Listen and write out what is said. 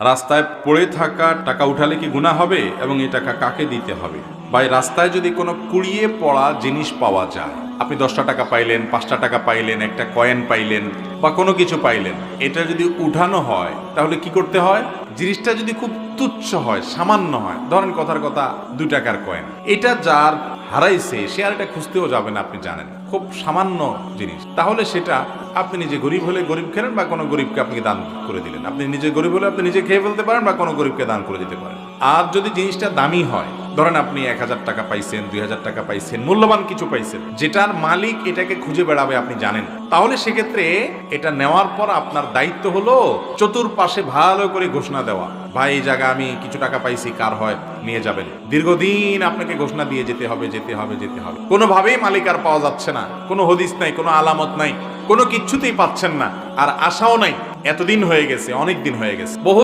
রাস্তায় পড়ে থাকা টাকা উঠালে কি গুণা হবে এবং এই টাকা কাকে দিতে হবে? বা রাস্তায় যদি কোনো কুড়িয়ে পড়া জিনিস পাওয়া যায়, আপনি দশটা টাকা পাইলেন, পাঁচটা টাকা পাইলেন, একটা কয়েন পাইলেন বা কোনো কিছু পাইলেন, এটা যদি উঠানো হয়, তাহলে কি করতে হয়? জিনিসটা যদি খুব তুচ্ছ হয়, সামান্য হয়, ধরেন কথার কথা, দুই টাকার কয়েন। এটা যার হারাইছে সে আর এটা খুঁজতেও যাবে না, আপনি জানেন। খুব সামান্য জিনিস। তাহলে সেটা আপনি নিজে গরিব হলে গরিব খেলেন বা কোনো গরিবকে আপনি দান করে দিলেন। আপনি নিজে গরিব হলে আপনি নিজে খেয়ে ফেলতে পারেন বা কোনো গরিবকে দান করে দিতে পারেন। আর যদি জিনিসটা দামি হয় ধরেন আপনি এক হাজার টাকা পাইছেন, দুই হাজার টাকা পাইছেন, মূল্যবান কিছু পাইছেন। যেটার মালিক এটাকে খুঁজে বেড়াবে, আপনি জানেন। তাহলে সেক্ষেত্রে এটা নেওয়ার পর আপনার দায়িত্ব হলো চতুর্পাশে ভালো করে ঘোষণা দেওয়া। ভাই, এই জায়গা আমি কিছু টাকা পাইছি, কার হয়? নিয়ে যাবেন। দীর্ঘদিন আপনাকে ঘোষণা দিয়ে যেতে হবে যেতে হবে যেতে হবে। কোনোভাবেই মালিক আর পাওয়া যাচ্ছে না। কোনো হদিস নাই, কোনো আলামত নাই। কোনো কিচ্ছুতেই পাচ্ছেন না। আর আশাও নাই। এতদিন হয়ে গেছে, অনেক দিন হয়ে গেছে। বহু